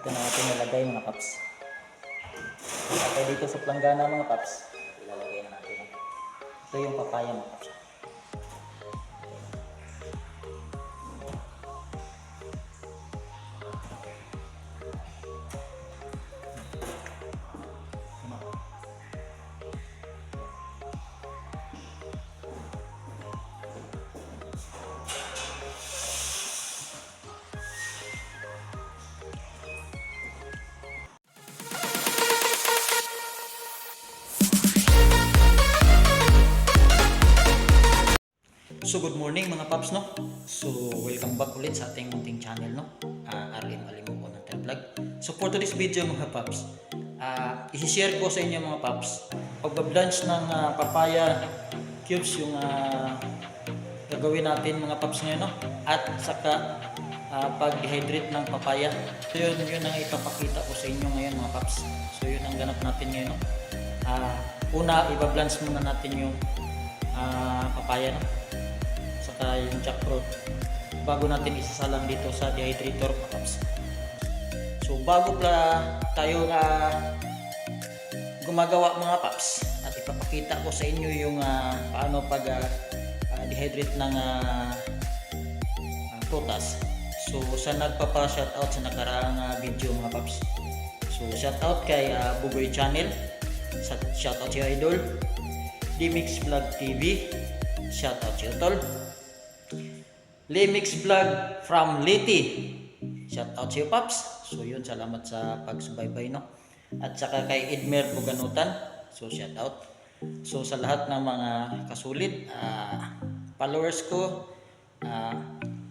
Ito na natin nilagay mga paps. At dito sa planggana mga paps, ilalagay na natin. Ito yung papaya mga paps. So good morning mga paps no. So welcome back ulit sa ating munting channel no. Uh, RM Alimuko ng Vlog. So for today's video mga paps, uh, i-share ko sa inyo mga paps pagbablanch ng ah, papaya cubes yung ah, gagawin natin mga paps ngayon no. At saka ah, pag-dehydrate ng papaya. So yun, yun ang ipapakita ko sa inyo ngayon mga paps. So yun ang ganap natin ngayon no. Ah, una, ibablanch muna natin yung ah, papaya no saka yung jackfruit bago natin isasalang dito sa dehydrator mga. So bago pala tayo na gumagawa mga paps at ipapakita ko sa inyo yung ah, paano pag ah, ah, dehydrate ng ah, ah, prutas. So sa nagpapa shoutout sa nakaraang ah, video mga paps. So shoutout kay ah, Bugoy Channel. Sa- Shoutout si Idol. Dimix Vlog TV. Shoutout si Utol. Limix Vlog from Liti. Shout out sa iyo. So yun, salamat sa pagsubaybay, no? At saka kay Edmer Buganutan. So shout out. So sa lahat ng mga kasulit, ah, followers ko, ah,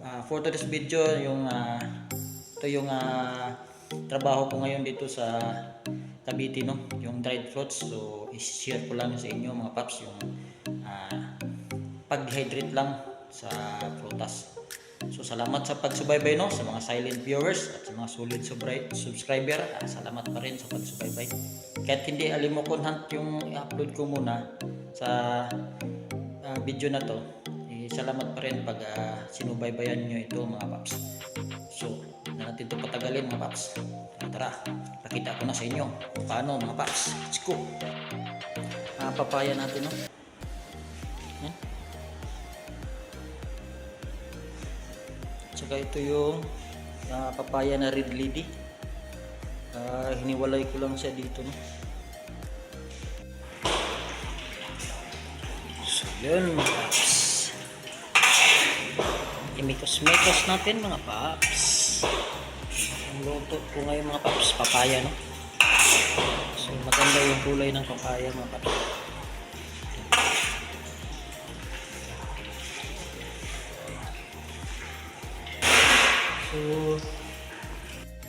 ah, for today's video, yung ah, ito yung ah, trabaho ko ngayon dito sa Cavite, no? Yung dried fruits. So i-share ko lang sa inyo mga paps yung ah, pag-hydrate lang sa prutas. So salamat sa pagsubaybay no sa mga silent viewers at sa mga solid subscriber. Ah, salamat pa rin sa pagsubaybay. Kahit hindi alimokon hunt yung i-upload ko muna sa ah, video na to. Eh, salamat pa rin pag ah, sinubaybayan nyo ito mga paps. So, na natin ito patagalin mga paps. Tara, pakita ko na sa inyo paano mga paps. Let's go! Ah, papaya natin no. Tsaka ito yung ah, papaya na red lady. Ah, hiniwalay ko lang siya dito. No? So yun mga paps. Imikos-mikos natin mga paps. Ang luto ko ngayon mga paps, papaya no. So maganda yung kulay ng papaya mga paps. So,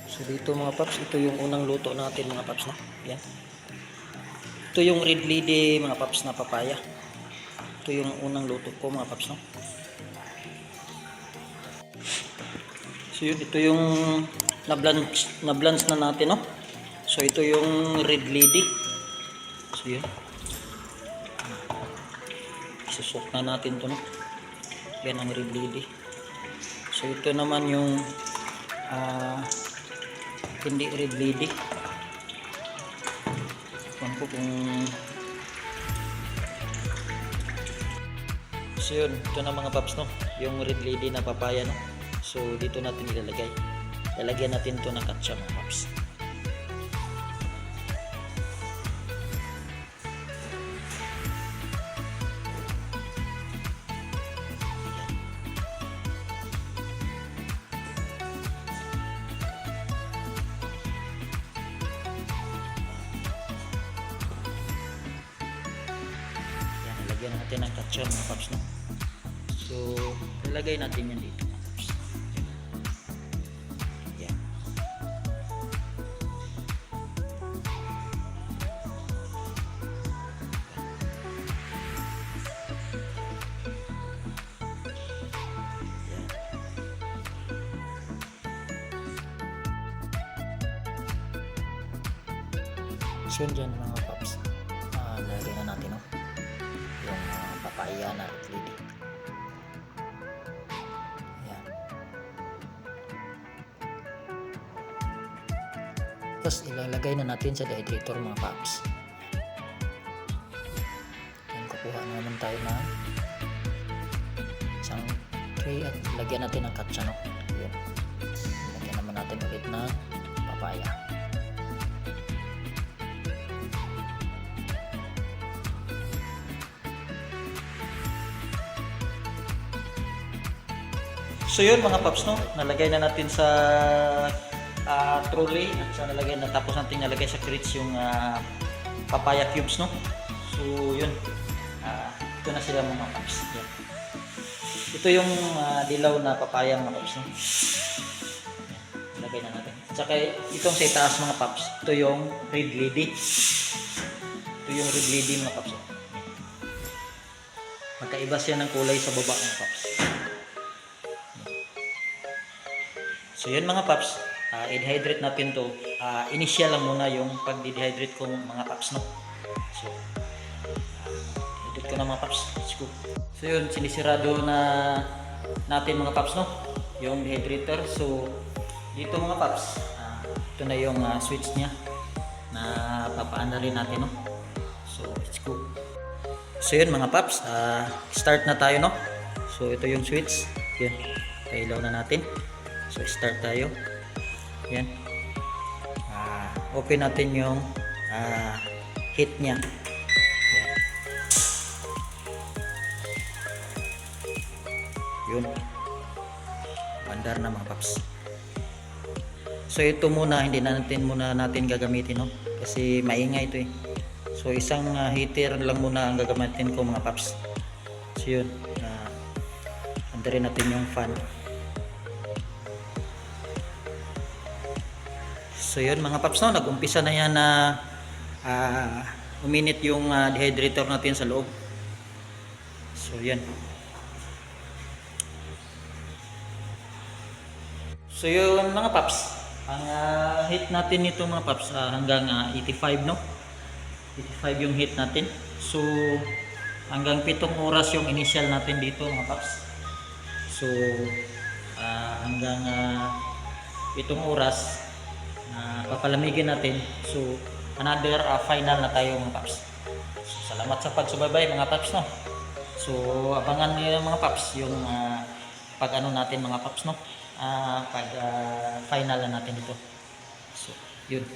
so dito mga paps, ito yung unang luto natin mga paps na. Yan. Ito yung red lady mga paps na papaya. Ito yung unang luto ko mga paps no. So yun, ito yung na-blanch, na-blanch na natin no. So ito yung red lady. So yun. Isusok na natin to no. Yan ang red lady. So ito naman yung ah, hindi red lady. Kung ko kung So yun, ito na mga paps no, yung red lady na papaya no. So dito natin ilalagay. Lalagyan natin to ng katsa mga paps. Natin ng katsa mga paps no. So, lalagay natin yan dito mga paps. Yan. Yun dyan mga ah, papaya na ready. Yan. Tapos ilalagay na natin sa dehydrator mga paps. Yan, kukuha na naman tayo ng isang tray at lagyan natin ng katsanok. Yun. Lagyan naman natin ulit ng papaya. So yun mga paps no, nalagay na natin sa ah, trolley at sa nalagay na tapos natin nalagay sa crates yung ah, papaya cubes no. So yun. Ah, ito na sila mga paps. Yan. Ito yung ah, dilaw na papaya mga paps no. Nalagay na natin. At saka itong sa itaas mga paps, ito yung red lady. Ito yung red lady mga paps. Magkaiba siya ng kulay sa baba mga paps. So yun mga paps, ah, i-dehydrate natin to. Ah, initial lang muna yung pag-dehydrate ko mga paps no. So, uh, edit ko na mga paps. Go. So yun, sinisirado na natin mga paps no. Yung dehydrator. So, dito mga paps, ah, ito na yung ah, switch niya na papaan na rin natin no. So, go. So yun mga paps, ah, start na tayo no. So ito yung switch. Yan. Pailaw na natin. So start tayo. Yan. Ah, open natin yung ah, heat niya. Yan. Yun. Bandar na mga paps. So ito muna, hindi na natin muna natin gagamitin no. Kasi maingay ito eh. So isang ah, heater lang muna ang gagamitin ko mga paps. So yun. Uh, andarin natin yung fan. So yun mga paps no, nag-umpisa na yan na ah, uminit yung ah, dehydrator natin sa loob. So yan. So yun mga paps, ang ah, heat natin nito mga paps ah, hanggang ah, 85 no. 85 yung heat natin. So hanggang 7 oras yung initial natin dito mga paps. So ah, hanggang ah, 7 oras papalamigin natin. So another ah, final na tayo mga paps. So, salamat sa pagsubaybay mga paps no. So abangan niyo mga paps yung ah, pag ano natin mga paps no. Ah, pag ah, final na natin ito. So yun.